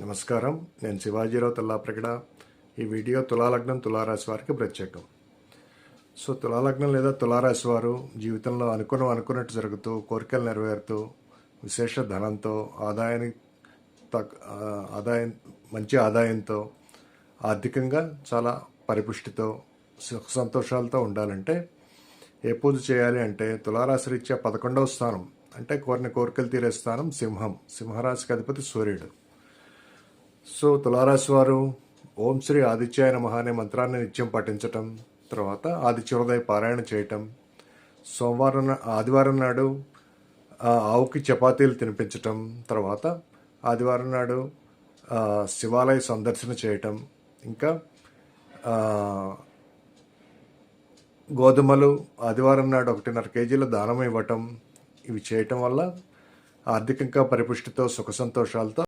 నమస్కారం. నేను శివాజీరావు తుల్లాప్రగడ. ఈ వీడియో తులాలగ్నం తులారాశి వారికి ప్రత్యేకం. సో తులాలగ్నం లేదా తులారాశి వారు జీవితంలో అనుకున్న అనుకున్నట్టు జరుగుతూ కోరికలు నెరవేరుతూ విశేష ధనంతో ఆదాయాన్ని తక్ ఆదాయం మంచి ఆదాయంతో ఆర్థికంగా చాలా పరిపుష్టితో సుఖ సంతోషాలతో ఉండాలంటే ఏ పూజ చేయాలి అంటే తులారాశి రీత్యా పదకొండవ స్థానం. అంటే కోరిన కోరికలు తీరే స్థానం సింహం. సింహరాశికి అధిపతి సూర్యుడు. సో తులారాశి వారు ఓం శ్రీ ఆదిత్యాయ నమ అనే మంత్రాన్ని నిత్యం పఠించటం తర్వాత ఆదిత్యోదయ పారాయణ చేయటం సోమవారం ఆదివారం నాడు ఆవుకి చపాతీలు తినిపించటం తర్వాత ఆదివారం నాడు శివాలయ సందర్శన చేయటం ఇంకా గోధుమలు ఆదివారం నాడు ఒకటిన్నర కేజీల దానం ఇవ్వటం ఇవి చేయటం వల్ల ఆర్థికంగా పరిపుష్టితో సుఖ సంతోషాలతో